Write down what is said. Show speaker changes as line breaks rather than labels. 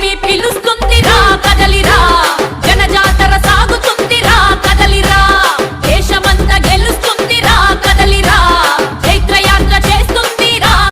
मी पिलूस